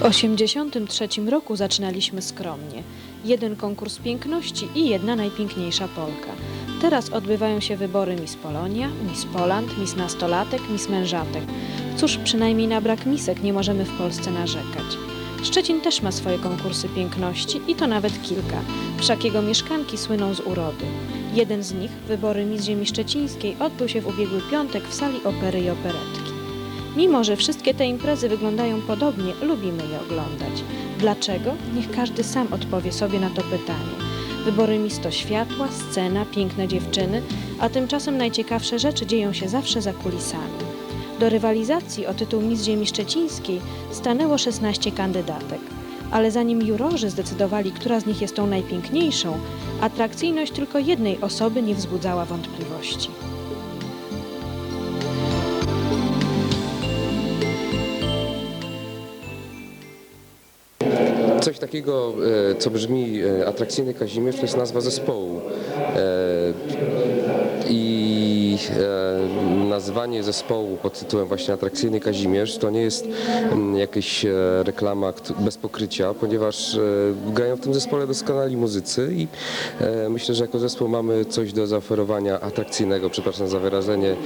W 1983 roku zaczynaliśmy skromnie. Jeden konkurs piękności i jedna najpiękniejsza Polka. Teraz odbywają się wybory Miss Polonia, Miss Poland, Miss Nastolatek, Miss Mężatek. Cóż, przynajmniej na brak misek nie możemy w Polsce narzekać. Szczecin też ma swoje konkursy piękności i to nawet kilka. Wszak jego mieszkanki słyną z urody. Jeden z nich, wybory Miss Ziemi Szczecińskiej, odbył się w ubiegły piątek w sali opery i operetki. Mimo, że wszystkie te imprezy wyglądają podobnie, lubimy je oglądać. Dlaczego? Niech każdy sam odpowie sobie na to pytanie. Wybory Miss to światła, scena, piękne dziewczyny, a tymczasem najciekawsze rzeczy dzieją się zawsze za kulisami. Do rywalizacji o tytuł Miss Ziemi Szczecińskiej stanęło 16 kandydatek. Ale zanim jurorzy zdecydowali, która z nich jest tą najpiękniejszą, atrakcyjność tylko jednej osoby nie wzbudzała wątpliwości. Coś takiego, e, co brzmi e, atrakcyjny Kazimierz, to jest nazwa zespołu. E, nazwanie zespołu pod tytułem właśnie Atrakcyjny Kazimierz to nie jest mm, jakaś e, reklama bez pokrycia, ponieważ e, grają w tym zespole doskonali muzycy i myślę, że jako zespół mamy coś do zaoferowania atrakcyjnego, przepraszam za wyrażenie,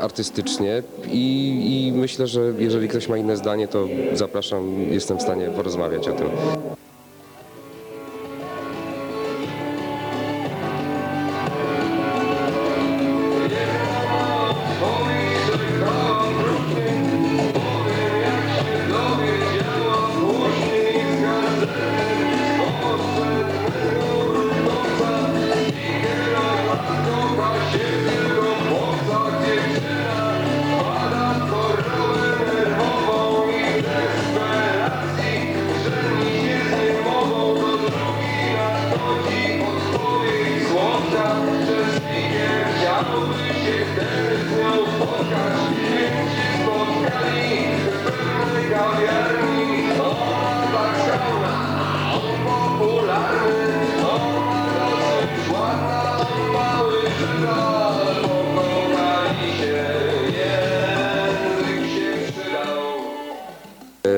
artystycznie i, i myślę, że jeżeli ktoś ma inne zdanie, to zapraszam, jestem w stanie porozmawiać o tym.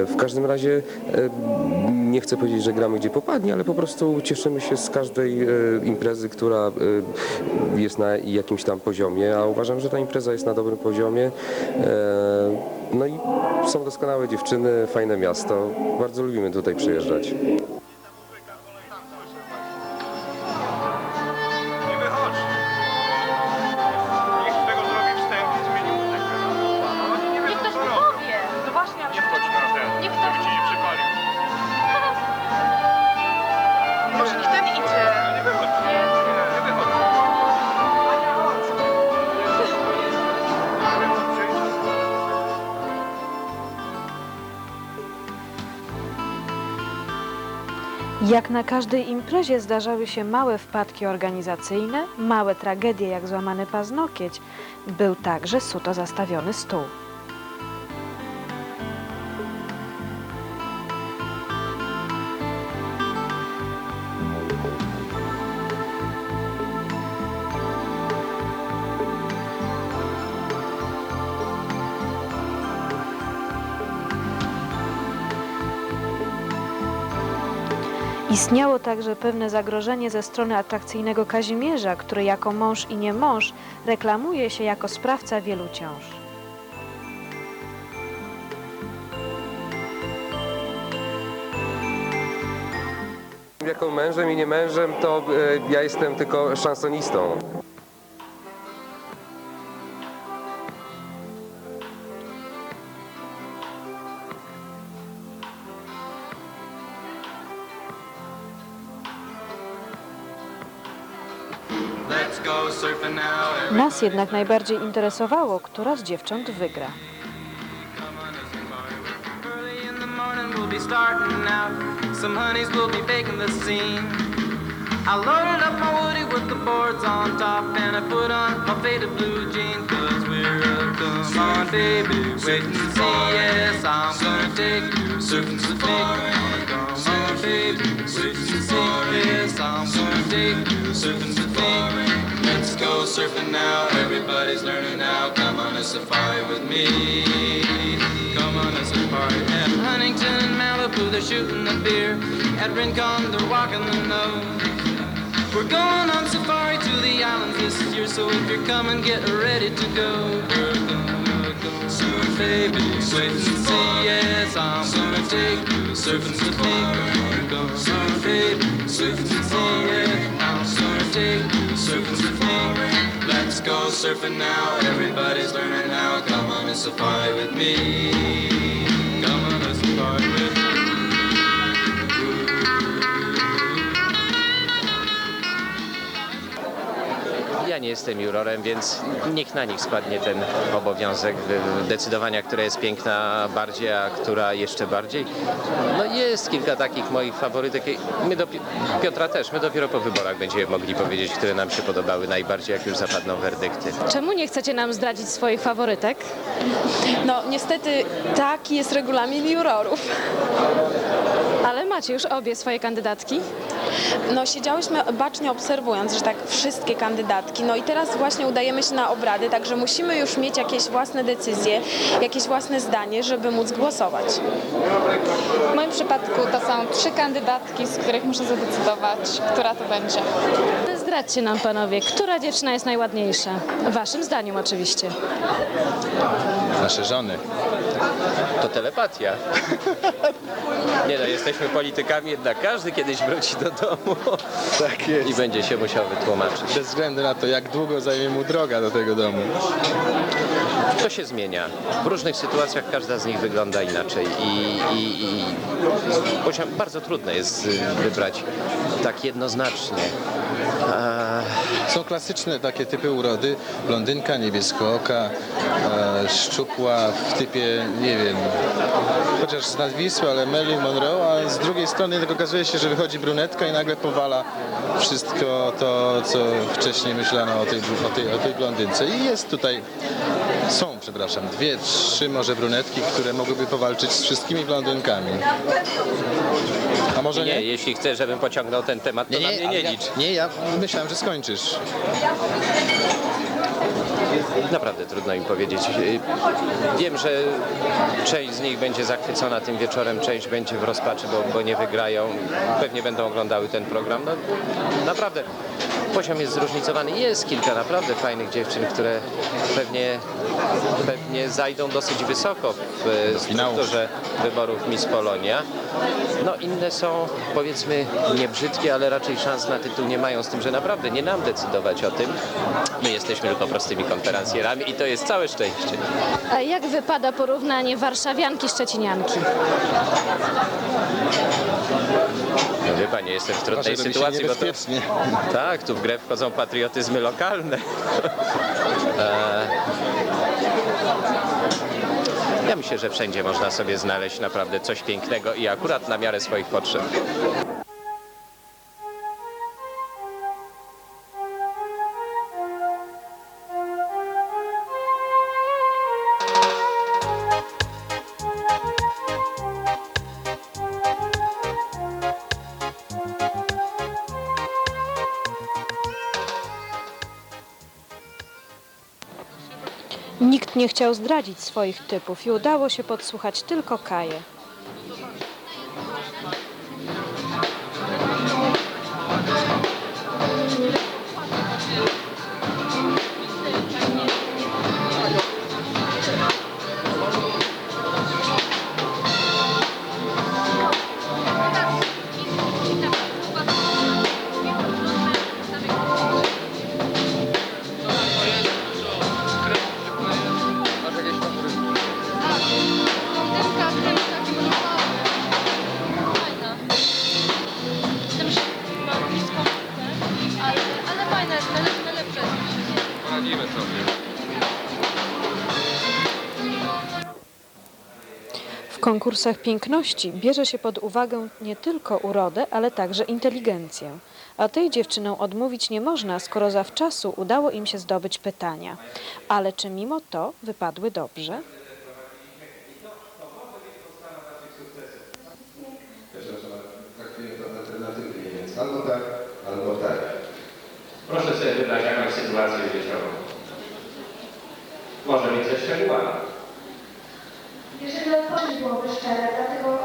W każdym razie e, nie chcę powiedzieć, że gramy gdzie popadnie, ale po prostu cieszymy się z każdej e, imprezy, która e, jest na jakimś tam poziomie, a uważam, że ta impreza jest na dobrym poziomie. No i są doskonałe dziewczyny, fajne miasto. Bardzo lubimy tutaj przyjeżdżać. Jak na każdej imprezie zdarzały się małe wpadki organizacyjne, małe tragedie jak złamany paznokieć, był także suto zastawiony stół. Istniało także pewne zagrożenie ze strony atrakcyjnego Kazimierza, który jako mąż i nie mąż reklamuje się jako sprawca wielu ciąż. Jako mężem i nie mężem, to e, ja jestem tylko szansonistą. Jednak najbardziej interesowało, która z dziewcząt wygra. The the. I loaded up my woody with the boards on top and I put on my faded blue jeans cause we're up. Come on baby, wait and see. Yes, I'm gonna take you surfing so big. And see. Yes, I'm gonna you surfing big. Let's go surfing now. Everybody's learning now. Come on a safari with me. Come on a safari. And Huntington and Malibu, they're shooting the beer. At Rincon, they're walking the nose. We're going on safari to the islands this year, so if you're coming, get ready to go. Go surf, baby, surfing to see Yes, I'm gonna take you surfing me. We're gonna surf, baby, surfing to sea. Yeah, I'm gonna take you surfing with me. Let's go surfing now. Everybody's learning how. Come on a safari with me. Come on a safari with me. Ja nie jestem jurorem, więc niech na nich spadnie ten obowiązek decydowania, która jest piękna bardziej, a która jeszcze bardziej. No jest kilka takich moich faworytek. My dopi- Piotra też, my dopiero po wyborach będziemy mogli powiedzieć, które nam się podobały najbardziej, jak już zapadną werdykty. Czemu nie chcecie nam zdradzić swoich faworytek? No niestety taki jest regulamin jurorów. Ale macie już obie swoje kandydatki? No siedziałyśmy bacznie obserwując, że tak wszystkie kandydatki. No i teraz właśnie udajemy się na obrady, także musimy już mieć jakieś własne decyzje, jakieś własne zdanie, żeby móc głosować. W moim przypadku to są trzy kandydatki, z których muszę zadecydować, która to będzie. Zdradźcie nam panowie, która dziewczyna jest najładniejsza? Waszym zdaniem oczywiście. Nasze żony. To telepatia. Nie no, jesteśmy politykami, jednak każdy kiedyś wróci do domu Tak i jest. będzie się musiał wytłumaczyć. Bez względu na to, jak długo zajmie mu droga do tego domu. To się zmienia. W różnych sytuacjach każda z nich wygląda inaczej i, i, i poziom, bardzo trudno jest y, wybrać tak jednoznacznie. A, Są klasyczne takie typy urody. Blondynka, niebieskooka, e, szczupła w typie, nie wiem, chociaż z nazwisku, ale Marilyn Monroe, a z drugiej strony okazuje się, że wychodzi brunetka i nagle powala wszystko to, co wcześniej myślano o tej, o tej, o tej blondynce. I jest tutaj, są, przepraszam, dwie, trzy może brunetki, które mogłyby powalczyć z wszystkimi blondynkami. A może nie, nie? jeśli chcesz, żebym pociągnął ten temat, to na mnie ale nie ja- licz. Nie, ja myślałem, że skończysz. Naprawdę trudno im powiedzieć. Y, Wiem, że część z nich będzie zachwycona tym wieczorem, część będzie w rozpaczy, bo, bo nie wygrają. Pewnie będą oglądały ten program. No, naprawdę poziom jest zróżnicowany. Jest kilka naprawdę fajnych dziewczyn, które pewnie, pewnie zajdą dosyć wysoko w finału. strukturze wyborów Miss Polonia. No inne są powiedzmy nie brzydkie, ale raczej szans na tytuł nie mają, z tym, że naprawdę nie nam decydować o tym. My jesteśmy tylko prostymi konferencjerami i to jest całe szczęście. A jak wypada porównanie warszawianki-szczecinianki? No wie pani, jestem w trudnej robi się sytuacji, bo to, niebezpiecznie. tak, tu w grę wchodzą patriotyzmy lokalne. E, Ja myślę, że wszędzie można sobie znaleźć naprawdę coś pięknego i akurat na miarę swoich potrzeb. Nikt nie chciał zdradzić swoich typów i udało się podsłuchać tylko Kaję. Poradzimy sobie. W konkursach piękności bierze się pod uwagę nie tylko urodę, ale także inteligencję. A tej dziewczynom odmówić nie można, skoro zawczasu udało im się zdobyć pytania. Ale czy mimo to wypadły dobrze? Albo tak, albo tak. Proszę sobie wybrać sytuację wieczorową. Może mieć ze szczegółami. Jeżeli odpowiedź byłoby szczere, dlatego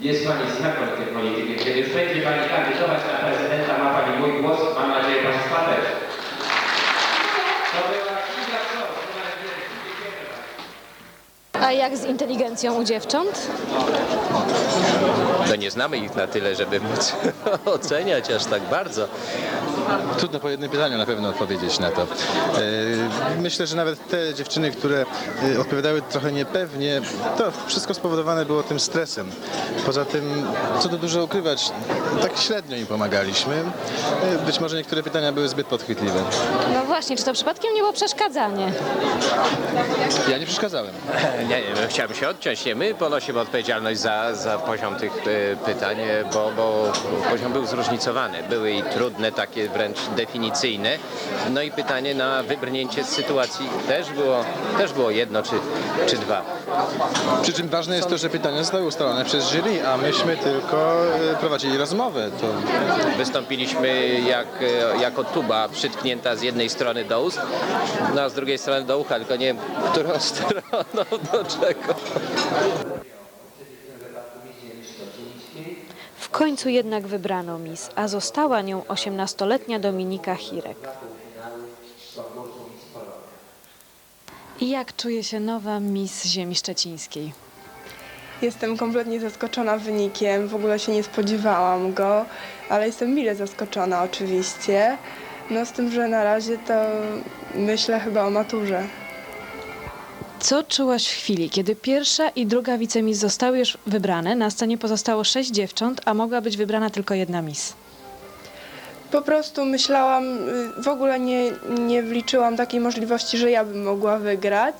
Jest Pani znakomitym politykiem. Kiedy już będzie Pani kandydować na prezydenta, ma Pani mój głos. Mam nadzieję, Państwa też. A jak z inteligencją u dziewcząt? No nie znamy ich na tyle, żeby móc oceniać aż tak bardzo. Trudno po jednym pytaniu na pewno odpowiedzieć na to. E, Myślę, że nawet te dziewczyny, które e, odpowiadały trochę niepewnie, to wszystko spowodowane było tym stresem. Poza tym, co tu dużo ukrywać, tak średnio im pomagaliśmy. E, Być może niektóre pytania były zbyt podchwytliwe. No właśnie, czy to przypadkiem nie było przeszkadzanie? Ja nie przeszkadzałem. Nie, nie, chciałbym się odciąć. Nie, my ponosimy odpowiedzialność za, za poziom tych pytań, bo, bo poziom był zróżnicowany. Były i trudne, takie wręcz definicyjne. No i pytanie na wybrnięcie z sytuacji też było, też było jedno czy, czy dwa. Przy czym ważne jest to, że pytania zostały ustalone przez jury, a myśmy tylko e, prowadzili rozmowę. To Wystąpiliśmy jak, e, jako tuba przytknięta z jednej strony do ust, no a z drugiej strony do ucha, tylko nie wiem, którą stroną do czego. W końcu jednak wybrano mis, a została nią 18-letnia Dominika Hirek. I jak czuje się nowa mis ziemi szczecińskiej? Jestem kompletnie zaskoczona wynikiem, w ogóle się nie spodziewałam go, ale jestem mile zaskoczona oczywiście. No z tym, że na razie to myślę chyba o maturze. Co czułaś w chwili, kiedy pierwsza i druga wicemis zostały już wybrane? Na scenie pozostało sześć dziewcząt, a mogła być wybrana tylko jedna mis. Po prostu myślałam, y, w ogóle nie, nie wliczyłam takiej możliwości, że ja bym mogła wygrać.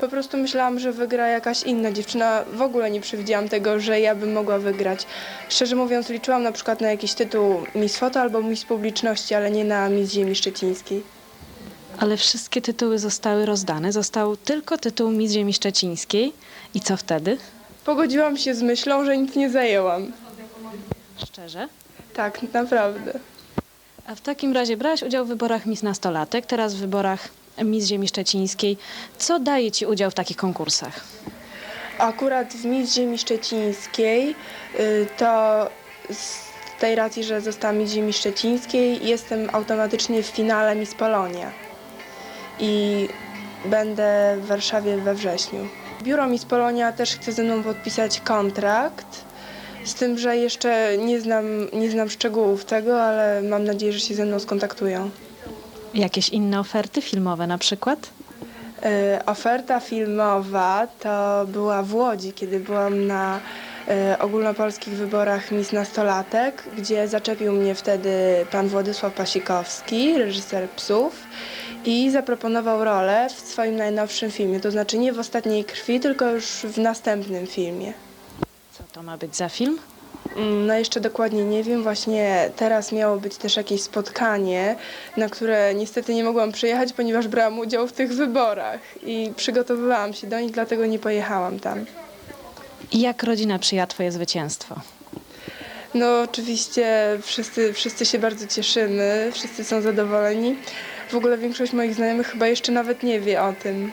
Po prostu myślałam, że wygra jakaś inna dziewczyna. W ogóle nie przewidziałam tego, że ja bym mogła wygrać. Szczerze mówiąc, liczyłam na przykład na jakiś tytuł Miss Foto albo Miss Publiczności, ale nie na Miss Ziemi Szczecińskiej. Ale wszystkie tytuły zostały rozdane. Został tylko tytuł Miss Ziemi Szczecińskiej. I co wtedy? Pogodziłam się z myślą, że nic nie zajęłam. Szczerze? Tak, naprawdę. A w takim razie brałaś udział w wyborach Miss Nastolatek, teraz w wyborach Miss Ziemi Szczecińskiej. Co daje Ci udział w takich konkursach? Akurat w Miss Ziemi Szczecińskiej y, to z tej racji, że zostałam Miss Ziemi Szczecińskiej, jestem automatycznie w finale Miss Polonia i będę w Warszawie we wrześniu. Biuro Miss Polonia też chce ze mną podpisać kontrakt, z tym, że jeszcze nie znam, nie znam szczegółów tego, ale mam nadzieję, że się ze mną skontaktują. Jakieś inne oferty filmowe na przykład? E, Oferta filmowa to była w Łodzi, kiedy byłam na e, ogólnopolskich wyborach Miss Nastolatek, gdzie zaczepił mnie wtedy pan Władysław Pasikowski, reżyser Psów i zaproponował rolę w swoim najnowszym filmie, to znaczy nie w Ostatniej Krwi, tylko już w następnym filmie. Co to ma być za film? Mm, No jeszcze dokładnie nie wiem, właśnie teraz miało być też jakieś spotkanie, na które niestety nie mogłam przyjechać, ponieważ brałam udział w tych wyborach i przygotowywałam się do nich, dlatego nie pojechałam tam. Jak rodzina przyjęła Twoje zwycięstwo? No oczywiście wszyscy, wszyscy się bardzo cieszymy, wszyscy są zadowoleni. W ogóle większość moich znajomych chyba jeszcze nawet nie wie o tym.